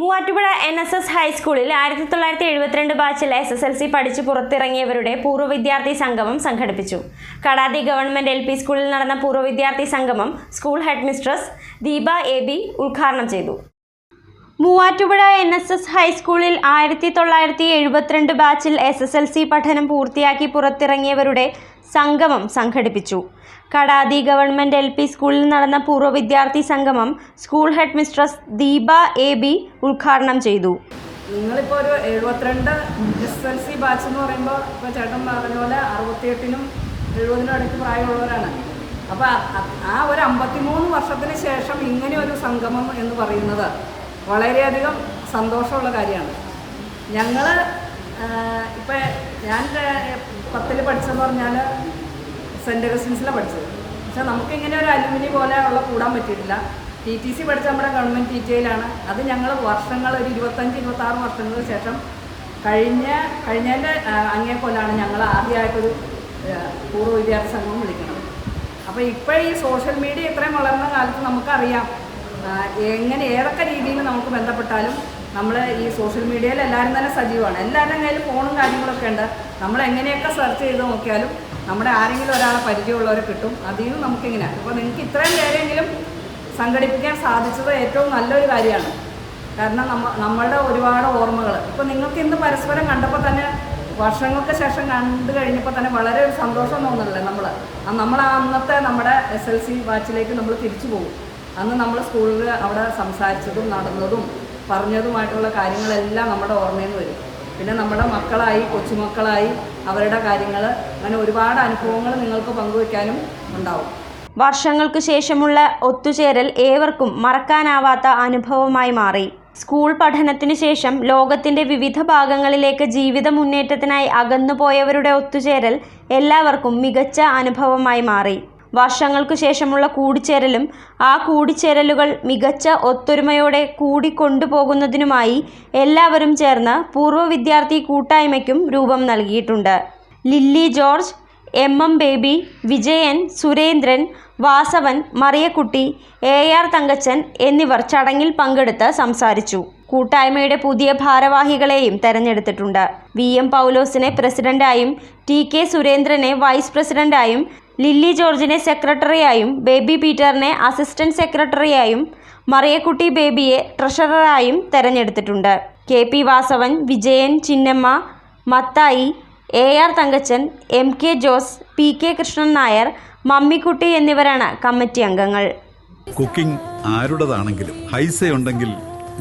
Muvattupuzha N S S ഹൈസ്കൂളിൽ ആയിരത്തി തൊള്ളായിരത്തി എഴുപത്തിരണ്ട് ബാച്ചിൽ എസ് എസ് എൽ സി പഠിച്ച് പുറത്തിറങ്ങിയവരുടെ പൂർവ വിദ്യാർത്ഥി സംഗമം സംഘടിപ്പിച്ചു. കടാതി ഗവൺമെന്റ് എൽ പി സ്കൂളിൽ നടന്ന പൂർവ വിദ്യാർത്ഥി സംഗമം school headmistress Deepa A B ഉദ്ഘാടനം ചെയ്തു. മൂവാറ്റുപുഴ എൻ എസ് എസ് ഹൈസ്കൂളിൽ ആയിരത്തി തൊള്ളായിരത്തി എഴുപത്തിരണ്ട് ബാച്ചിൽ എസ് എസ് എൽ സി പഠനം പൂർത്തിയാക്കി പുറത്തിറങ്ങിയവരുടെ സംഗമം സംഘടിപ്പിച്ചു. കടാതി ഗവൺമെന്റ് എൽ പി സ്കൂളിൽ നടന്ന പൂർവ വിദ്യാർത്ഥി സംഗമം school headmistress Deepa A B ഉദ്ഘാടനം ചെയ്തു. നിങ്ങളിപ്പോൾ ഒരു എഴുപത്തിരണ്ട് എസ് എൽ സി ബാച്ച് എന്ന് പറയുമ്പോൾ ഇപ്പോൾ ചേട്ടൻ പറഞ്ഞ പോലെ അറുപത്തിയെട്ടിനും എഴുപതിനും ഇടയ്ക്ക് പ്രായമുള്ളവരാണ്. അപ്പോൾ ആ ഒരു അമ്പത്തിമൂന്ന് വർഷത്തിന് ശേഷം ഇങ്ങനെ ഒരു സംഗമം എന്ന് പറയുന്നത് വളരെയധികം സന്തോഷമുള്ള കാര്യമാണ്. ഞങ്ങൾ ഇപ്പം ഞാൻ പത്തിൽ പഠിച്ചെന്ന് പറഞ്ഞാൽ സെന്റ് അഗസ്റ്റിൻസിലാണ് പഠിച്ചത്. പക്ഷേ നമുക്കിങ്ങനെ ഒരു അലുമിനി പോലെ ഉള്ള കൂടാൻ പറ്റിയിട്ടില്ല. ടി ടി സി പഠിച്ച നമ്മുടെ ഗവൺമെന്റ് ടി ടി ഐയിലാണ്. അത് ഞങ്ങൾ വർഷങ്ങൾ ഒരു ഇരുപത്തഞ്ച് ഇരുപത്താറ് വർഷങ്ങൾക്ക് ശേഷം കഴിഞ്ഞ കഴിഞ്ഞതിന്റെ അങ്ങേ കൊല്ലാണ് ഞങ്ങൾ ആദ്യമായിട്ടൊരു പൂർവ വിദ്യാർത്ഥി സംഘം വിളിക്കുന്നത്. അപ്പോൾ ഇപ്പോൾ ഈ സോഷ്യൽ മീഡിയ ഇത്രയും വളർന്ന കാലത്ത് നമുക്കറിയാം എങ്ങനെ ഏതൊക്കെ നമുക്ക് ബന്ധപ്പെട്ടാലും നമ്മൾ ഈ സോഷ്യൽ മീഡിയയിൽ എല്ലാവരും തന്നെ സജീവമാണ്. എല്ലാവരുടെയും കയ്യിൽ ഫോണും കാര്യങ്ങളൊക്കെ ഉണ്ട്. നമ്മൾ എങ്ങനെയൊക്കെ സെർച്ച് ചെയ്ത് നോക്കിയാലും നമ്മുടെ ആരെങ്കിലും ഒരാളെ പരിചയമുള്ളവരെ കിട്ടും. അതിൽ നിന്ന് നമുക്കിങ്ങനെ. അപ്പോൾ നിങ്ങൾക്ക് ഇത്രയും പേരെങ്കിലും സംഘടിപ്പിക്കാൻ സാധിച്ചത് ഏറ്റവും നല്ലൊരു കാര്യമാണ്. കാരണം നമ്മ നമ്മളുടെ ഒരുപാട് ഓർമ്മകൾ ഇപ്പോൾ നിങ്ങൾക്ക് ഇന്ന് പരസ്പരം കണ്ടപ്പോൾ തന്നെ വർഷങ്ങൾക്ക് ശേഷം കണ്ടു കഴിഞ്ഞപ്പോൾ തന്നെ വളരെ ഒരു സന്തോഷം തോന്നുന്നില്ലേ നമ്മൾ നമ്മൾ അന്നത്തെ നമ്മുടെ എസ് എൽ സി ബാച്ചിലേക്ക് നമ്മൾ തിരിച്ചു പോകും. അന്ന് നമ്മൾ സ്കൂളിൽ അവിടെ സംസാരിച്ചതും നടന്നതും പറഞ്ഞതുമായിട്ടുള്ള കാര്യങ്ങളെല്ലാം നമ്മുടെ ഓർമ്മയിൽ നിന്ന് വരും. പിന്നെ നമ്മുടെ മക്കളായി കൊച്ചുമക്കളായി അവരുടെ കാര്യങ്ങൾ അങ്ങനെ ഒരുപാട് അനുഭവങ്ങൾ നിങ്ങൾക്ക് പങ്കുവയ്ക്കാനും ഉണ്ടാവും. വർഷങ്ങൾക്ക് ശേഷമുള്ള ഒത്തുചേരൽ ഏവർക്കും മറക്കാനാവാത്ത അനുഭവമായി മാറി. സ്കൂൾ പഠനത്തിനു ശേഷം ലോകത്തിന്റെ വിവിധ ഭാഗങ്ങളിലേക്ക് ജീവിത മുന്നേറ്റത്തിനായി അകന്നുപോയവരുടെ ഒത്തുചേരൽ എല്ലാവർക്കും മികച്ച അനുഭവമായി മാറി. വർഷങ്ങൾക്കു ശേഷമുള്ള കൂടിച്ചേരലും ആ കൂടിച്ചേരലുകൾ മികച്ച ഒത്തൊരുമയോടെ കൂടിക്കൊണ്ടുപോകുന്നതിനുമായി എല്ലാവരും ചേർന്ന് പൂർവ വിദ്യാർത്ഥി കൂട്ടായ്മയ്ക്കും രൂപം നൽകിയിട്ടുണ്ട്. Lilly George M M Baby Vijayan Surendran Vasavan Mariyakutty A R Thankachan എന്നിവർ ചടങ്ങിൽ പങ്കെടുത്ത് സംസാരിച്ചു. കൂട്ടായ്മയുടെ പുതിയ ഭാരവാഹികളെയും തെരഞ്ഞെടുത്തിട്ടുണ്ട്. വി എം പൗലോസിനെ പ്രസിഡന്റായും ടി കെ സുരേന്ദ്രനെ വൈസ് പ്രസിഡന്റായും ലില്ലി ജോർജിനെ സെക്രട്ടറിയായും ബേബി പീറ്ററിനെ അസിസ്റ്റന്റ് സെക്രട്ടറിയായും മറിയക്കുട്ടി ബേബിയെ ട്രഷററായും തെരഞ്ഞെടുത്തിട്ടുണ്ട്. K P Vasavan Vijayan Chinnamma Mathai A R Thankachan M K Jose P K Krishnan Nair Mammikutty എന്നിവരാണ് കമ്മിറ്റി അംഗങ്ങൾ. കുക്കിംഗ് ആരുടേതാണെങ്കിലും ഹൈസ ഉണ്ടെങ്കിൽ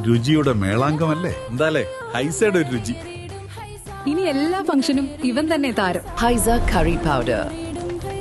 രുചിയുടെ മേളാങ്കമല്ലേ എന്താലേ? ഹൈസയുടെ ഒരു രുചി. ഇനി എല്ലാ ഫംഗ്ഷനും ഇവൻ തന്നെ താരം. ഹൈസ കറി powder.